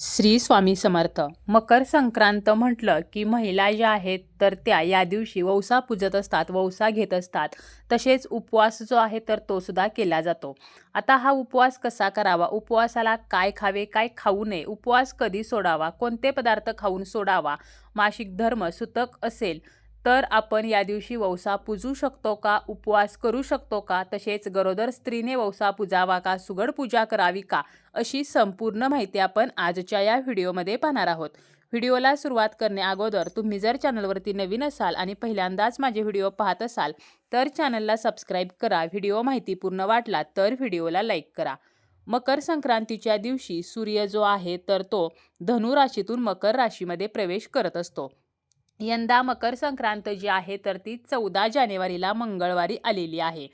श्री स्वामी समर्थ. मकर संक्रांत म्हटलं की महिला ज्या आहेत तर त्या या दिवशी वौसा पूजत असतात वौसा घेत असतात. तसेच उपवास जो आहे तर तो सुद्धा केला जातो. आता हा उपवास कसा करावा? उपवासाला काय खावे काय खाऊ नये? उपवास कधी सोडावा? कोणते पदार्थ खाऊन सोडावा? मासिक धर्म सुतक असेल तर आपण या दिवशी वौसा पूजू शकतो का? उपवास करू शकतो का? तसेच गरोदर स्त्रीने वौसा पूजावा का? सुगड पूजा करावी का? अशी संपूर्ण माहिती आपण आजच्या या व्हिडिओमध्ये पाहणार आहोत. व्हिडिओला सुरुवात करण्या अगोदर तुम्ही जर चॅनलवरती नवीन असाल आणि पहिल्यांदाच माझे व्हिडिओ पाहत असाल तर चॅनलला सबस्क्राईब करा. व्हिडिओ माहितीपूर्ण वाटला तर व्हिडिओला लाईक करा. मकर संक्रांतीच्या दिवशी सूर्य जो आहे तर तो धनु राशीतून मकर राशीमध्ये प्रवेश करत असतो. यंदा मकर संक्रांत जी आहे तर ती चौदा जानेवारीला मंगळवारी आलेली आहे.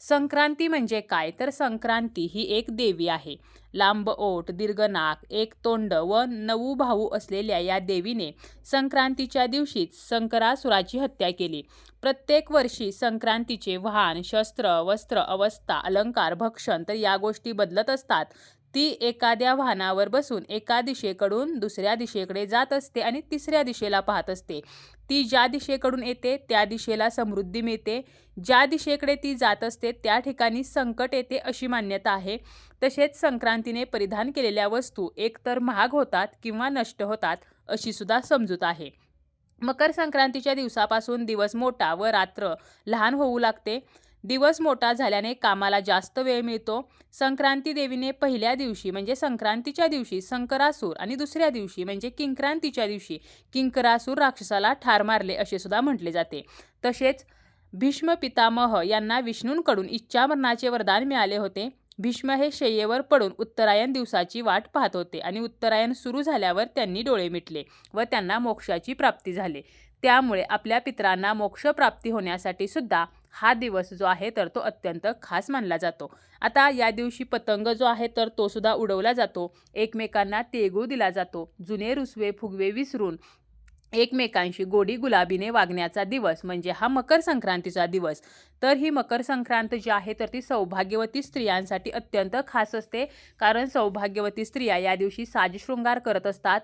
संक्रांती म्हणजे काय? तर संक्रांती ही एक देवी आहे. लांब ओठ दीर्घ नाक एक तोंड व नऊ भाऊ असलेल्या या देवीने संक्रांतीच्या दिवशीच संकरासुराची हत्या केली. प्रत्येक वर्षी संक्रांतीचे वाहन शस्त्र वस्त्र अवस्था अलंकार भक्षण तर या गोष्टी बदलत असतात. ती एखाद्या वाहनावर बसून एका दिशेकडून दुसऱ्या दिशेकडे जात असते आणि तिसऱ्या दिशेला पाहत असते. ती ज्या दिशेकडून येते त्या दिशेला समृद्धी मिळते. ज्या दिशेकडे ती जात असते त्या ठिकाणी संकट येते अशी मान्यता आहे. तसेच संक्रांतीने परिधान केलेल्या वस्तू एकतर महाग होतात किंवा नष्ट होतात अशी सुद्धा समजूत आहे. मकर संक्रांतीच्या दिवसापासून दिवस मोठा व रात्र लहान होऊ लागते. दिवस मोठा झाल्याने कामाला जास्त वेळ मिळतो. संक्रांती देवीने पहिल्या दिवशी म्हणजे संक्रांतीच्या दिवशी संकरासूर आणि दुसऱ्या दिवशी म्हणजे किंक्रांतीच्या दिवशी किंकरासूर राक्षसाला ठार मारले असे सुद्धा म्हटले जाते. तसेच भीष्म पितामह यांना विष्णूंकडून इच्छामरणाचे वरदान मिळाले होते. भीष्म हे शय्येवर पडून उत्तरायण दिवसाची वाट पाहत होते आणि उत्तरायण सुरू झाल्यावर त्यांनी डोळे मिटले व त्यांना मोक्षाची प्राप्ती झाली. त्यामुळे आपल्या पितरांना मोक्षप्राप्ती होण्यासाठी सुद्धा हा दिवस जो आहे तर तो अत्यंत खास मानला जातो. आता या दिवशी पतंग जो आहे तर तो सुद्धा उडवला जातो. एकमेकांना तेगू दिला जातो. जुने रुसवे फुगवे विसरून एकमेकांशी गोडी गुलाबीने वागण्याचा दिवस म्हणजे हा मकर संक्रांतीचा दिवस. तर ही मकर संक्रांत जी आहे तर ती सौभाग्यवती स्त्रियांसाठी अत्यंत खास असते. कारण सौभाग्यवती स्त्रिया या दिवशी साजशृंगार करत असतात.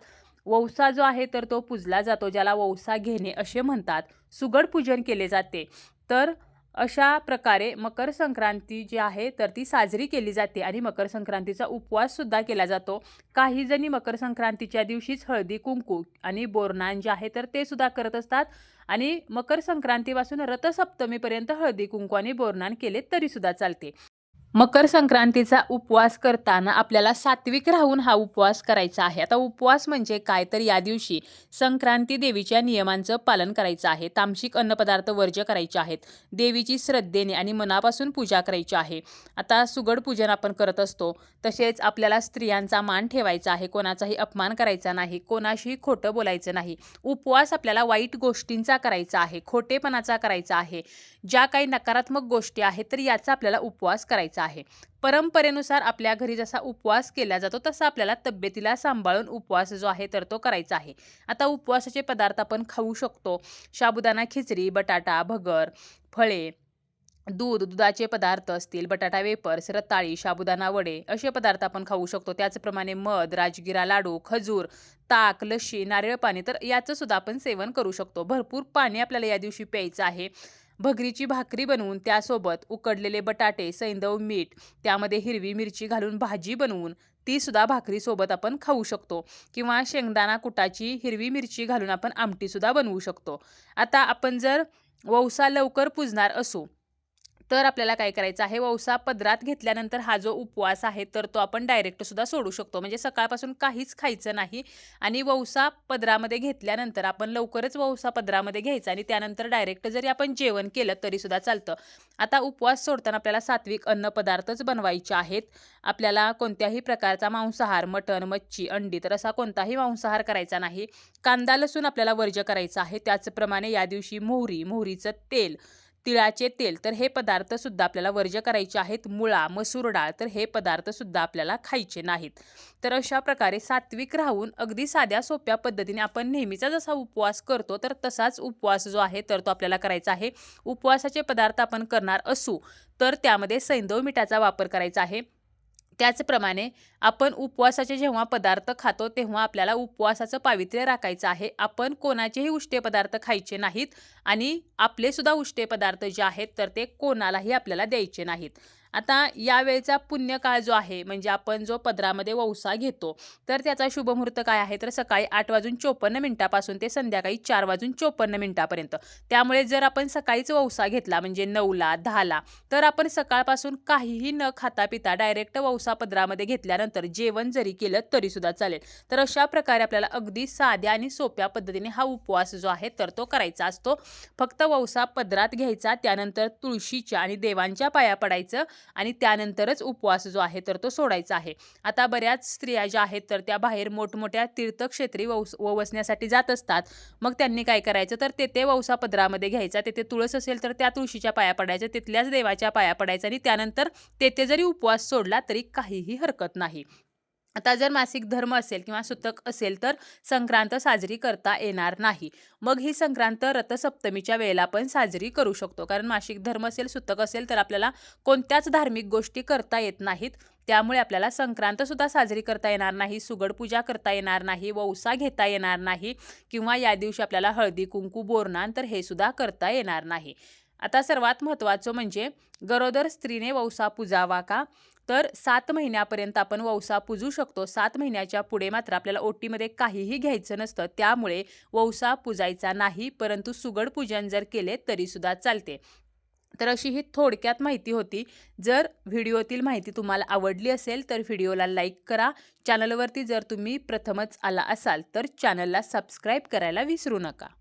वौसा जो आहे तर तो पूजला जातो ज्याला वौसा घेणे असे म्हणतात. सुगड पूजन केले जाते. तर अशा प्रकारे मकर संक्रांती जी आहे तर ती साजरी केली जाते आणि मकर संक्रांतीचा उपवाससुद्धा केला जातो. काही जणी मकर संक्रांतीच्या दिवशीच हळदी कुंकू आणि बोरनान जे आहे तर ते सुद्धा करत असतात. आणि मकर संक्रांतीपासून रथसप्तमीपर्यंत हळदी कुंकू आणि बोरनान केले तरीसुद्धा चालते. मकर संक्रांतीचा उपवास करताना आपल्याला सात्विक राहून हा उपवास करायचा आहे. आता उपवास म्हणजे काय? तर या दिवशी संक्रांती देवीच्या नियमांचं पालन करायचं आहे. तामसिक अन्नपदार्थ वर्ज्य करायचे आहेत. देवीची श्रद्धेने आणि मनापासून पूजा करायची आहे. आता सुगड पूजन आपण करत असतो. तसेच आपल्याला स्त्रियांचा मान ठेवायचा आहे. कोणाचाही अपमान करायचा नाही. कोणाशीही खोटं बोलायचं नाही. उपवास आपल्याला वाईट गोष्टींचा करायचा आहे. खोटेपणाचा करायचा आहे. ज्या काही नकारात्मक गोष्टी आहेत तर याचा आपल्याला उपवास करायचा आहे. परंपरेनुसार आपल्या घरी जसा उपवास केला जातो तसा आपल्याला तब्येतीला सांभाळून उपवास जो आहे तर तो करायचा आहे. आता उपवासाचे पदार्थ आपण खाऊ शकतो. साबुदाणा खिचडी बटाटा भगर फळे दूध दुधाचे पदार्थ असतील बटाटा वेपर्स रताळी साबुदाणा वडे असे पदार्थ आपण खाऊ शकतो. त्याचप्रमाणे मध राजगिरा लाडू खजूर ताक लशी नारळ पाणी तर याचं सुद्धा आपण सेवन करू शकतो. भरपूर पाणी आपल्याला या दिवशी प्यायचं आहे. भगरीची भाकरी बनवून त्यासोबत उकडलेले बटाटे सैंदव मीठ त्यामध्ये हिरवी मिरची घालून भाजी बनवून ती सुद्धा भाकरीसोबत आपण खाऊ शकतो. किंवा शेंगदाणा कुटाची हिरवी मिरची घालून आपण आमटीसुद्धा बनवू शकतो. आता आपण जर वौसा लवकर पुजणार असू तर आपल्याला काय करायचं आहे? वौसा पदरात घेतल्यानंतर हा जो उपवास आहे तर तो आपण डायरेक्टसुद्धा सोडू शकतो. म्हणजे सकाळपासून काहीच खायचं नाही आणि वौसा पदरामध्ये घेतल्यानंतर आपण लवकरच वौसा पदरामध्ये घ्यायचा आणि त्यानंतर डायरेक्ट जरी आपण जेवण केलं तरीसुद्धा चालतं. आता उपवास सोडताना आपल्याला सात्विक अन्नपदार्थच बनवायचे आहेत. आपल्याला कोणत्याही प्रकारचा मांसाहार मटण मच्छी अंडी तर असा कोणताही मांसाहार करायचा नाही. कांदा लसूण आपल्याला वर्ज्य करायचा आहे. त्याचप्रमाणे या दिवशी मोहरी मोहरीचं तेल तिळाचे तेल. तर हे पदार्थ सुद्धा आपल्याला वर्ज्य करायचे आहेत. मुळा मसूर डाळ तर हे पदार्थ सुद्धा आपल्याला खायचे नाहीत. तर अशा प्रकारे सात्विक राहून अगदी साध्या सोप्या पद्धतीने आपण नेहमीचा जसा उपवास करतो तर तसाच उपवास जो आहे तर तो आपल्याला करायचा आहे. उपवासाचे पदार्थ आपण करणार असू तर त्यामध्ये सैंदव मिठाचा वापर करायचा आहे. त्याचप्रमाणे आपण उपवासाचे जेव्हा पदार्थ खातो तेव्हा आपल्याला उपवासाचं पावित्र्य राखायचं आहे. आपण कोणाचेही उष्टे पदार्थ खायचे नाहीत आणि आपले सुद्धा उष्टे पदार्थ जे आहेत तर ते कोणालाही आपल्याला द्यायचे नाहीत. आता यावेळचा पुण्यकाळ जो आहे म्हणजे आपण जो पदरामध्ये वौसा घेतो तर त्याचा शुभमुहूर्त काय आहे? तर सकाळी आठ वाजून चोपन्न मिनिटापासून ते संध्याकाळी चार वाजून चोपन्न मिनिटापर्यंत. त्यामुळे जर आपण सकाळीच वौसा घेतला म्हणजे नऊला दहाला तर आपण सकाळपासून काहीही न खाता पिता डायरेक्ट वौसा पदरामध्ये घेतल्यानंतर जेवण जरी केलं तरीसुद्धा चालेल. तर अशा प्रकारे आपल्याला अगदी साध्या आणि सोप्या पद्धतीने हा उपवास जो आहे तर तो करायचा असतो. फक्त वौसा पदरात घ्यायचा त्यानंतर तुळशीच्या आणि देवांच्या पाया पडायचं आणि त्यानंतरच उपवास जो आहे तर तो सोडायचा आहे. आता बऱ्याच स्त्रिया ज्या आहेत तर त्या बाहेर मोठमोठ्या तीर्थक्षेत्री वौस ववसण्यासाठी जात असतात. मग त्यांनी काय करायचं तर तेथे वौसा पदरामध्ये घ्यायचा तेथे तुळस असेल तर त्या तुळशीच्या पाया पडायच्या तिथल्याच देवाच्या पाया पडायच्या आणि त्यानंतर तेथे जरी उपवास सोडला तरी काहीही हरकत नाही. आता जर मासिक धर्म असेल किंवा सुतक असेल तर संक्रांत साजरी करता येणार नाही. मग ही संक्रांत रथसप्तमीच्या वेळेला आपण साजरी करू शकतो. कारण मासिक धर्म असेल सुतक असेल तर आपल्याला कोणत्याच धार्मिक गोष्टी करता येत नाहीत. त्यामुळे आपल्याला संक्रांत सुद्धा साजरी करता येणार नाही सुगड पूजा करता येणार नाही वौसा घेता येणार नाही किंवा या दिवशी आपल्याला हळदी कुंकू बोरणान तर हे सुद्धा करता येणार नाही. आता सर्वात महत्त्वाचं म्हणजे गरोदर स्त्रीने वौसा पुजावा का? तर सात महिन्यापर्यंत आपण वौसा पूजू शकतो. सात महिन्याच्या पुढे मात्र आपल्याला ओटीमध्ये काहीही घ्यायचं नसतं. त्यामुळे वौसा पूजायचा नाही परंतु सुगड पूजन जर केले तरीसुद्धा चालते. तर अशी ही थोडक्यात माहिती होती. जर व्हिडिओतील माहिती तुम्हाला आवडली असेल तर व्हिडिओला लाईक करा. चॅनलवरती जर तुम्ही प्रथमच आला असाल तर चॅनलला सबस्क्राईब करायला विसरू नका.